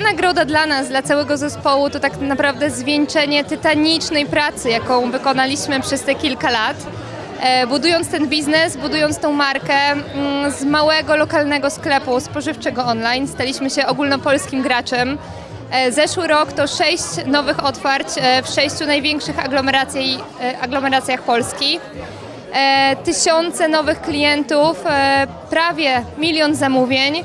nagroda dla nas, dla całego zespołu, to tak naprawdę zwieńczenie tytanicznej pracy, jaką wykonaliśmy przez te kilka lat. E, Budując ten biznes, budując tą markę mm, z małego lokalnego sklepu spożywczego online, staliśmy się ogólnopolskim graczem. E, Zeszły rok to sześć nowych otwarć e, w sześciu największych aglomeracjach Polski. Tysiące nowych klientów, prawie milion zamówień,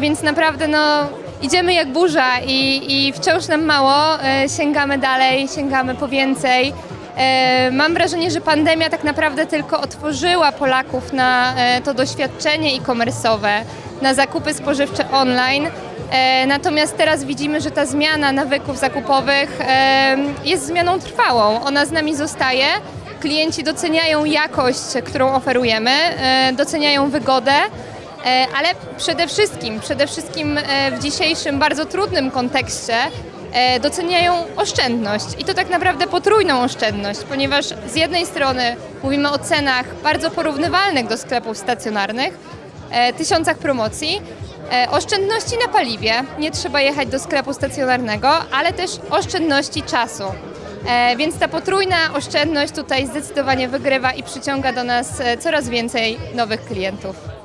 więc naprawdę no, idziemy jak burza i, i wciąż nam mało, e, sięgamy dalej, sięgamy po więcej. E, Mam wrażenie, że pandemia tak naprawdę tylko otworzyła Polaków na e, to doświadczenie e-commerce'owe, na zakupy spożywcze online. Natomiast teraz widzimy, że ta zmiana nawyków zakupowych jest zmianą trwałą. Ona z nami zostaje. Klienci doceniają jakość, którą oferujemy, doceniają wygodę, ale przede wszystkim, przede wszystkim e, w dzisiejszym bardzo trudnym kontekście e, doceniają oszczędność i to tak naprawdę potrójną oszczędność, ponieważ z jednej strony mówimy o cenach bardzo porównywalnych do sklepów stacjonarnych, e, tysiącach promocji, e, oszczędności na paliwie, nie trzeba jechać do sklepu stacjonarnego, ale też oszczędności czasu. E, Więc ta potrójna oszczędność tutaj zdecydowanie wygrywa i przyciąga do nas e, coraz więcej nowych klientów.